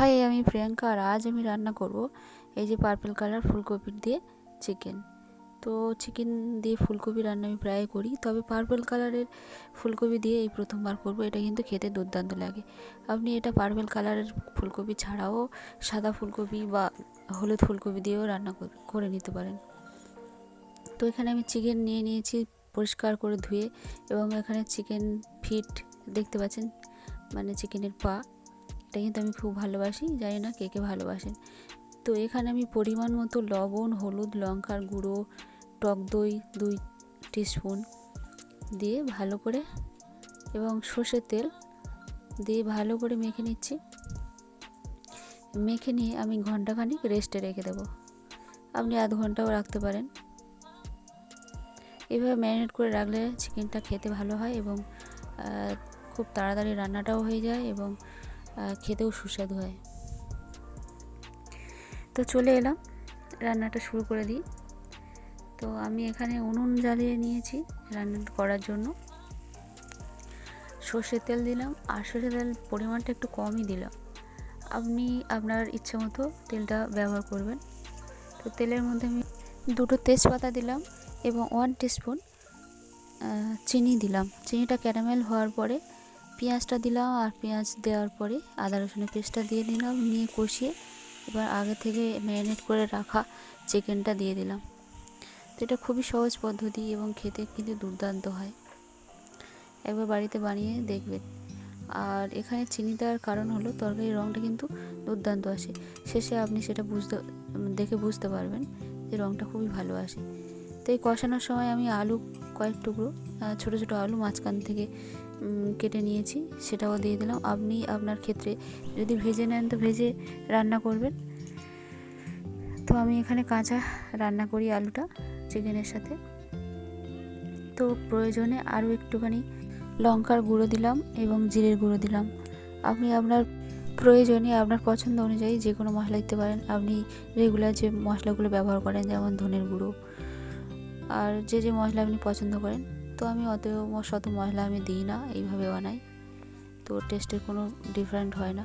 High, আমি প্রিয়াঙ্কা আর আজ আমি রান্না করব এই যে পার্পল কালার ফুলকপি দিয়ে চিকেন তো চিকেন দিয়ে ফুলকপি রান্না আমি প্রায় করি, তবে পার্পল কালারের ফুলকপি দিয়ে এই প্রথমবার করব, এটা কিন্তু খেতে দুর্দান্ত লাগে। আপনি এটা পার্পল কালারের ফুলকপি ছাড়াও সাদা ফুলকপি বা হলুদ ফুলকপি দিয়েও রান্না করে নিতে পারেন। তো এখানে আমি চিকেন নিয়ে নিয়েছি পরিষ্কার করে ধুয়ে এবং এখানে চিকেন ফিট দেখতে পাচ্ছেন? মানে চিকেনের পা। এটা কিন্তু আমি খুব ভালোবাসি, জানি না কে কে ভালোবাসেন। তো এখানে আমি পরিমাণ মতো লবণ, হলুদ, লঙ্কার গুঁড়ো, টক দই দুই টিস্পুন দিয়ে ভালো করে এবং সর্ষের তেল দিয়ে ভালো করে মেখে নিচ্ছি। মেখে নিয়ে আমি ঘন্টাখানিক রেস্টে রেখে দেবো। আপনি আধ ঘন্টাও রাখতে পারেন। এভাবে ম্যারিনেট করে রাখলে চিকেনটা খেতে ভালো হয় এবং খুব তাড়াতাড়ি রান্নাটাও হয়ে যায় এবং খেতেও সুস্বাদু হয়। তো চলে এলাম, রান্নাটা শুরু করে দিই। তো আমি এখানে উনুন জ্বালিয়ে নিয়েছি রান্না করার জন্য। সর্ষের তেল দিলাম, আর সর্ষের তেল পরিমাণটা একটু কমই দিলাম। আপনি আপনার ইচ্ছে মতো তেলটা ব্যবহার করবেন। তো তেলের মধ্যে আমি দুটো তেজপাতা দিলাম এবং ওয়ান টিস্পুন চিনি দিলাম। চিনিটা ক্যারামেল হওয়ার পরে পেঁয়াজটা দিলাম আর পেঁয়াজ দেওয়ার পরে আদা রসুনের পেস্টটা দিয়ে দিলাম নিয়ে কষিয়ে এবার আগে থেকে ম্যারিনেট করে রাখা চিকেনটা দিয়ে দিলাম। তো এটা খুবই সহজ পদ্ধতি এবং খেতে কিন্তু দুর্দান্ত হয়। একবার বাড়িতে বানিয়ে দেখবেন। আর এখানে চিনি দেওয়ার কারণ হলো তরকারির রঙটা কিন্তু দুর্দান্ত আসে। শেষে আপনি সেটা বুঝতে, দেখে বুঝতে পারবেন যে রঙটা খুবই ভালো আসে। তো এই কষানোর সময় আমি আলু কয়েক টুকরো ছোটো ছোটো আলু মাঝখান থেকে কেটে নিয়েছি, সেটাও দিয়ে দিলাম। আপনি আপনার ক্ষেত্রে যদি ভেজে নেন তো ভেজে রান্না করবেন। তো আমি এখানে কাঁচা রান্না করি আলুটা চিকেনের সাথে। তো প্রয়োজনে আরও একটুখানি লঙ্কার গুঁড়ো দিলাম এবং জিরের গুঁড়ো দিলাম। আপনি আপনার প্রয়োজনে আপনার পছন্দ অনুযায়ী যে কোনো মশলা দিতে পারেন। আপনি রেগুলার যে মশলাগুলো ব্যবহার করেন, যেমন ধনের গুঁড়ো। আর যে যে মশলা আপনি পছন্দ করেন তো আমি অত শত মশলা আমি দিই না, এইভাবে বানাই। তো টেস্টের কোনো ডিফারেন্ট হয় না।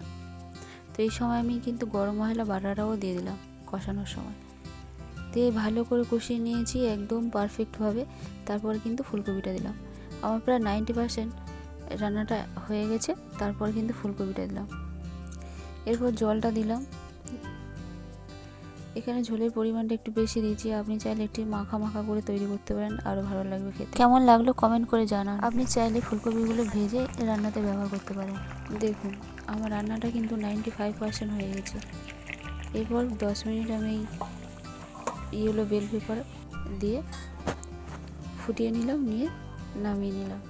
তো এই সময় আমি কিন্তু গরম মশলা বাটাটাও দিয়ে দিলাম কষানোর সময়। দিয়ে ভালো করে কষিয়ে নিয়েছি একদম পারফেক্টভাবে তারপর কিন্তু ফুলকপিটা দিলাম। আমার প্রায় নাইনটি পার্সেন্ট রান্নাটা হয়ে গেছে, তারপর কিন্তু ফুলকপিটা দিলাম। এরপর জলটা দিলাম। এখানে ঝোলের পরিমাণটা একটু বেশি দিয়েছি আপনি চাইলে একটি মাখা মাখা করে তৈরি করতে পারেন আরও ভালো লাগবে খেতে। কেমন লাগল কমেন্ট করে জানান। আপনি চাইলে ফুলকপিগুলো ভেজে রান্নাতে ব্যবহার করতে পারেন। দেখুন আমার রান্নাটা কিন্তু নাইনটি ফাইভ পার্সেন্ট হয়ে গেছে। এরপর দশ মিনিট আমি ইয়েলো বেল পেপার দিয়ে ফুটিয়ে নিলাম নিয়ে নামিয়ে নিলাম।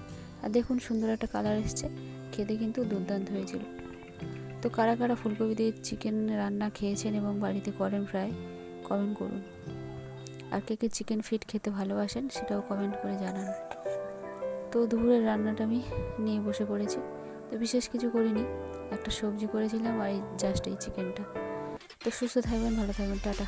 আর দেখুন সুন্দর একটা কালার এসছে। খেতে কিন্তু দুর্দান্ত হয়েছিল। তো কারা কারা ফুলকপি দিয়ে চিকেন রান্না খেয়েছেন এবং বাড়িতে করেন প্রায় কমেন্ট করুন। আর কে কে চিকেন ফিট খেতে ভালোবাসেন সেটাও কমেন্ট করে জানান। তো দুপুরের রান্নাটা আমি নিয়ে বসে পড়েছি। তো বিশেষ কিছু করিনি, একটা সবজি করেছিলাম আর এই জাস্ট এই চিকেনটা তো সুস্থ থাকবেন, ভালো থাকবেন, টাটা।